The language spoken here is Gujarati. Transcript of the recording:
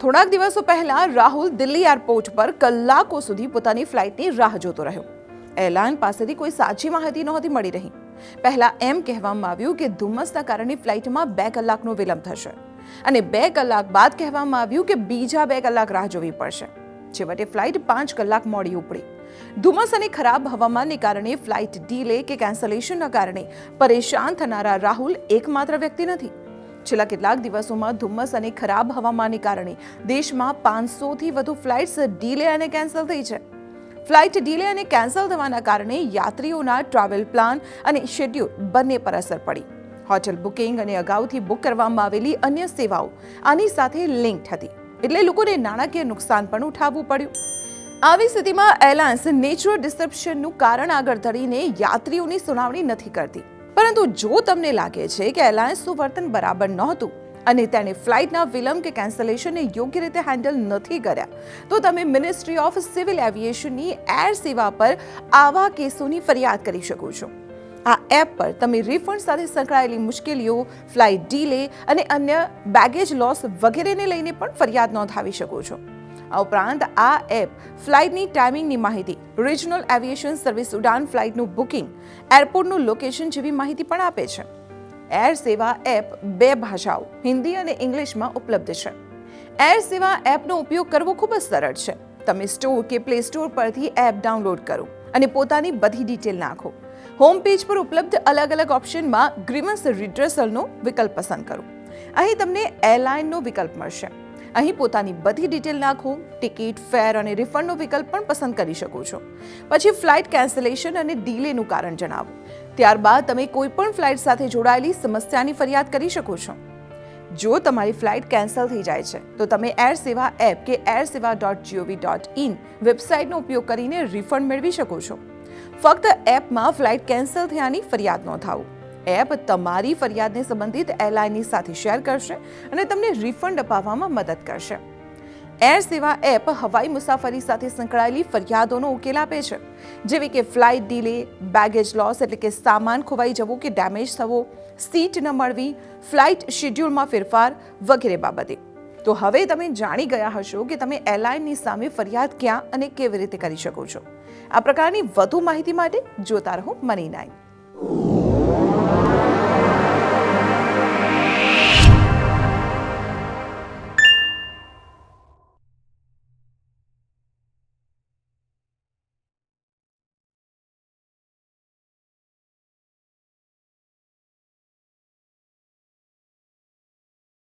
થોડાક દિવસો પહેલા રાહુલ દિલ્હી એરપોર્ટ પર કલાકો સુધી પોતાની ફ્લાઇટની રાહ જોતો રહ્યો. એરલાઇન પાસેથી કોઈ સાચી માહિતી નહોતી મળી રહી. પહેલા એમ કહેવામાં આવ્યું કે ધુમ્મસના કારણે ફ્લાઇટમાં બે કલાકનો વિલંબ થશે અને બે કલાક બાદ કહેવામાં આવ્યું કે બીજા બે કલાક રાહ જોવી પડશે. છેવટે ફ્લાઇટ પાંચ કલાક મોડી ઉપડી. ધુમ્મસ અને ખરાબ હવામાનને કારણે ફ્લાઇટ ડીલે કે કેન્સલેશનના કારણે પરેશાન થનારા રાહુલ એકમાત્ર વ્યક્તિ નથી. છેલ્લા કેટલાક દિવસોમાં ધુમ્મસ અને ખરાબ હવામાનને કારણે દેશમાં પાંચસોથી વધુ ફ્લાઇટ્સ ડીલે અને કેન્સલ થઈ છે. ફ્લાઇટ ડીલે અને કેન્સલ થવાના કારણે યાત્રીઓના ટ્રાવેલ પ્લાન અને શેડ્યુલ બંને પર અસર પડી. હોટેલ બુકિંગ અને અગાઉથી બુક કરવામાં આવેલી અન્ય સેવાઓ આની સાથે લિંક્ડ હતી. એટલે લોકોને નાણાકીય નુકસાન પણ ઉઠાવવું પડ્યું. આવી સ્થિતિમાં એરલાઇન્સ નેચરલ ડિસેપ્શનનું કારણ આગળ ધરીને યાત્રીઓની સુનાવણી નથી કરતી. પરંતુ જો તમને લાગે છે કે એલાયન્સનું વર્તન બરાબર નહોતું અને તેણે ફ્લાઇટના વિલંબ કે કેન્સલેશનને યોગ્ય રીતે હેન્ડલ નથી કર્યા, તો તમે મિનિસ્ટ્રી ઓફ સિવિલ એવિએશનની એર સેવા પર આવા કેસોની ફરિયાદ કરી શકો છો. આ એપ પર તમે રિફંડ સાથે સંકળાયેલી મુશ્કેલીઓ, ફ્લાઇટ ડીલે અને અન્ય બેગેજ લોસ વગેરેને લઈને પણ ફરિયાદ નોંધાવી શકો છો. આ ઉપરાંત આ એપ ફ્લાઇટની ટાઈમિંગની માહિતી રિજનલ એવિએશન સર્વિસ ઉડાન ફ્લાઇટનું બુકિંગ એરપોર્ટનું લોકેશન જેવી માહિતી પણ આપે છે. એર સેવા એપ બે ભાષાઓ, હિન્દી અને ઇંગ્લિશમાં ઉપલબ્ધ છે. એર સેવા એપનો ઉપયોગ કરવો ખૂબ જ સરળ છે. તમે સ્ટોર કે પ્લે સ્ટોર પરથી એપ ડાઉનલોડ કરો અને પોતાની બધી ડિટેલ નાખો. હોમ પેજ પર ઉપલબ્ધ અલગ અલગ ઓપ્શનમાં ગ્રીવન્સ રિડ્રેસલનો વિકલ્પ પસંદ કરો. અહીં તમને એરલાઇનનો વિકલ્પ મળશે. અહીં પોતાની બધી ડિટેલ નાખો, ટિકિટ, ફેર અને રિફંડનો વિકલ્પ પણ પસંદ કરી શકો છો. પછી ફ્લાઇટ કેન્સલેશન અને ડીલેનું કારણ જણાવો. ત્યારબાદ તમે કોઈ પણ ફ્લાઇટ સાથે જોડાયેલી સમસ્યાની ફરિયાદ કરી શકો છો. જો તમારી ફ્લાઇટ કેન્સલ થઈ જાય છે, તો તમે એર સેવા એપ કે air Sewa dot G O V dot in વેબસાઇટનો ઉપયોગ કરીને રિફંડ મેળવી શકો છો. ફક્ત એપમાં ફ્લાઇટ કેન્સલ થયાની ફરિયાદ નોંધાવો. એપ તમારી ફરિયાદને સંબંધિત એરલાઇનની સાથે શેર કરશે અને તમને રિફંડ અપાવવામાં મદદ કરશે. એર સેવા એપ હવાઈ મુસાફરી સાથે સંકળાયેલી ફરિયાદોનો ઉકેલ આપે છે. જેવી કે ફ્લાઇટ ડીલે બેગેજ લોસ એટલે કે સામાન ખોવાઈ જવો કે ડેમેજ થવો સીટ ન મળવી ફ્લાઇટ શેડ્યુલમાં ફેરફાર વગેરે બાબતે. તો હવે તમે જાણી ગયા હશો કે તમે એરલાઇનની સામે ફરિયાદ ક્યાં અને કેવી રીતે કરી શકો છો. આ પ્રકારની વધુ માહિતી માટે જોતા રહો મની નાઇન